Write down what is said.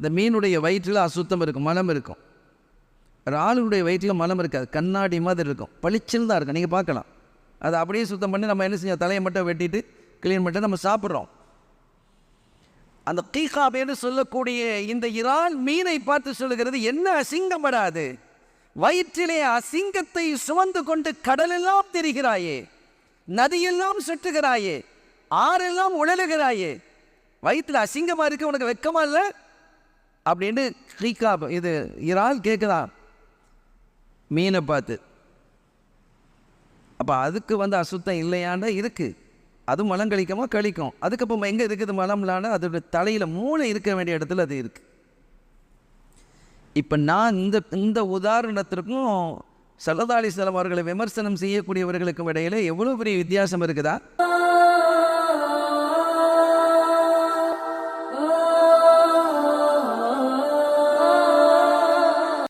இந்த மீனுடைய வயிற்றில் அசுத்தம் இருக்கும் மலம் இருக்கும். இறாலுடைய வயிற்றில் மலம் இருக்காது கண்ணாடி மாதிரி இருக்கும். பளிச்சுன்னு தான் இருக்கும் நீங்கள் பார்க்கலாம். அதை அப்படியே சுத்தம் பண்ணி நம்ம என்ன செஞ்சோம் தலையை மட்டும் வெட்டிட்டு க்ளீன் பண்ணிட்டு நம்ம சாப்பிட்றோம். அந்த கீகாபேன்னு சொல்லக்கூடிய இந்த இறால் மீனை பார்த்து சொல்லுகிறது என்ன அசிங்கப்படாது. வயிற்றிலே அசிங்கத்தை சுமந்து கொண்டு கடலெல்லாம் தெரிகிறாயே நதியெல்லாம் சுற்றுகிறாயே ஆறெல்லாம் உழலுகிறாயே. வயிற்றில் அசிங்கமாக இருக்கு உனக்கு வெக்கமா இல்லை? அப்படின்னு ஸ்ரீகா இது இறால் கேட்குதான் மீனை பார்த்து. அப்போ அதுக்கு வந்து அசுத்தம் இல்லையாண்டா இருக்குது அது மலம் கழிக்கமா? கழிக்கும். அதுக்கப்புறம் எங்கே இருக்குது மலம்லான அதோட தலையில் மூளை இருக்க வேண்டிய இடத்துல அது இருக்குது இப்போ நான் இந்த இந்த உதாரணத்திற்கும் சல்லதாலி செலவர்களை விமர்சனம் செய்யக்கூடியவர்களுக்கும் இடையில எவ்வளோ பெரிய வித்தியாசம் இருக்குதா?